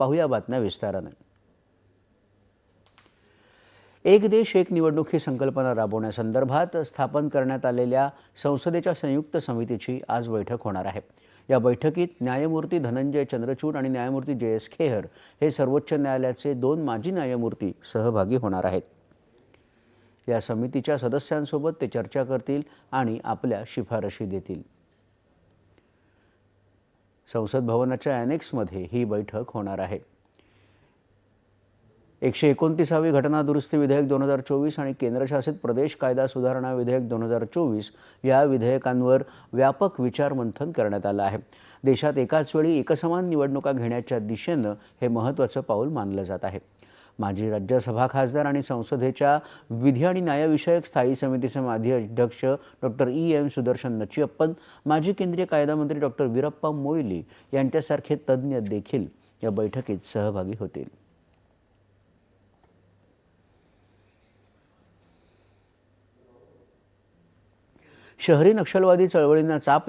पाहूया बातम्या विस्ताराने. एक देश एक निवडणूक ही संकल्पना राबवण्यासंदर्भात स्थापन करण्यात आलेल्या संसदेच्या संयुक्त समितीची आज बैठक होणार आहे. या बैठकीत न्यायमूर्ती धनंजय चंद्रचूड आणि न्यायमूर्ती जे एस खेहर हे सर्वोच्च न्यायालयाचे दोन माजी न्यायमूर्ती सहभागी होणार आहेत. या समितीच्या सदस्यांसोबत ते चर्चा करतील आणि आपल्या शिफारशी देतील. संसद भवनाच्या अॅनेक्समध्ये ही बैठक होणार आहे. एकशे एकोणतीसावी घटना दुरुस्ती विधेयक दोन हजार चोवीस आणि केंद्रशासित प्रदेश कायदा सुधारणा विधेयक दोन हजार चोवीस या विधेयकांवर व्यापक विचारमंथन करण्यात आलं आहे. देशात एकाच वेळी एकसमान निवडणुका घेण्याच्या दिशेनं हे महत्त्वाचं पाऊल मानलं जात आहे. माजी राज्यसभा खासदार आणि संसदेच्या विधी आणि न्यायविषयक स्थायी समितीचे माजी अध्यक्ष doctor E M Sudarshan Natchiappan माजी केंद्रीय कायदा मंत्री डॉक्टर वीरप्पा मोईली यांच्यासारखे तज्ज्ञ देखील या बैठकीत सहभागी होतील. शहरी नक्षलवादी चळवळींना चाप लावून